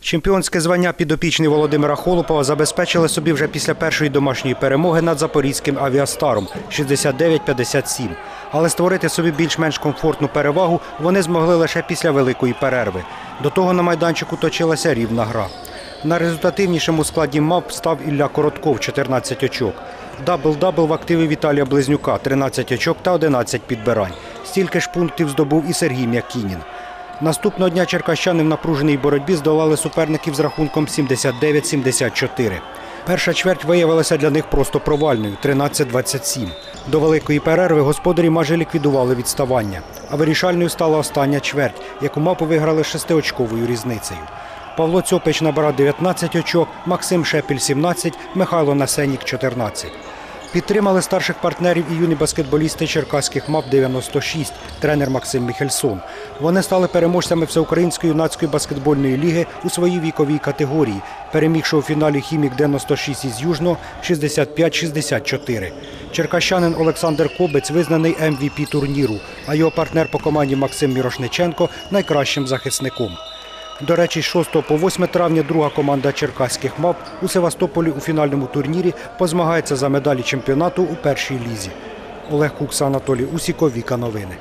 Чемпіонське звання підопічний Володимира Холопова забезпечили собі вже після першої домашньої перемоги над запорізьким авіастаром 69-57. Але створити собі більш-менш комфортну перевагу вони змогли лише після великої перерви. До того на майданчику точилася рівна гра. Найрезультативнішим у складі МАП став Ілля Коротков 14 очок. Дабл-дабл в активі Віталія Близнюка 13 очок та 11 підбирань. Стільки ж пунктів здобув і Сергій М'якінін. Наступного дня черкащани в напруженій боротьбі здолали суперників з рахунком 79-74. Перша чверть виявилася для них просто провальною 13-27. До великої перерви господарі майже ліквідували відставання. А вирішальною стала остання чверть, яку мапу виграли шестиочковою різницею. Павло Цьопич набрав 19 очок, Максим Шепіль 17, Михайло Насенік 14. Підтримали старших партнерів і юні баскетболісти черкаських МАП 96, тренер Максим Міхельсон. Вони стали переможцями Всеукраїнської юнацької баскетбольної ліги у своїй віковій категорії, перемігши у фіналі хімік 96 із Южного 65-64. Черкащанин Олександр Кобець визнаний MVP турніру, а його партнер по команді Максим Мірошниченко найкращим захисником. До речі, з 6 по 8 травня друга команда черкаських мав у Севастополі у фінальному турнірі позмагається за медалі чемпіонату у першій лізі. Олег Кукса, Анатолій Усіков, Віка Новини.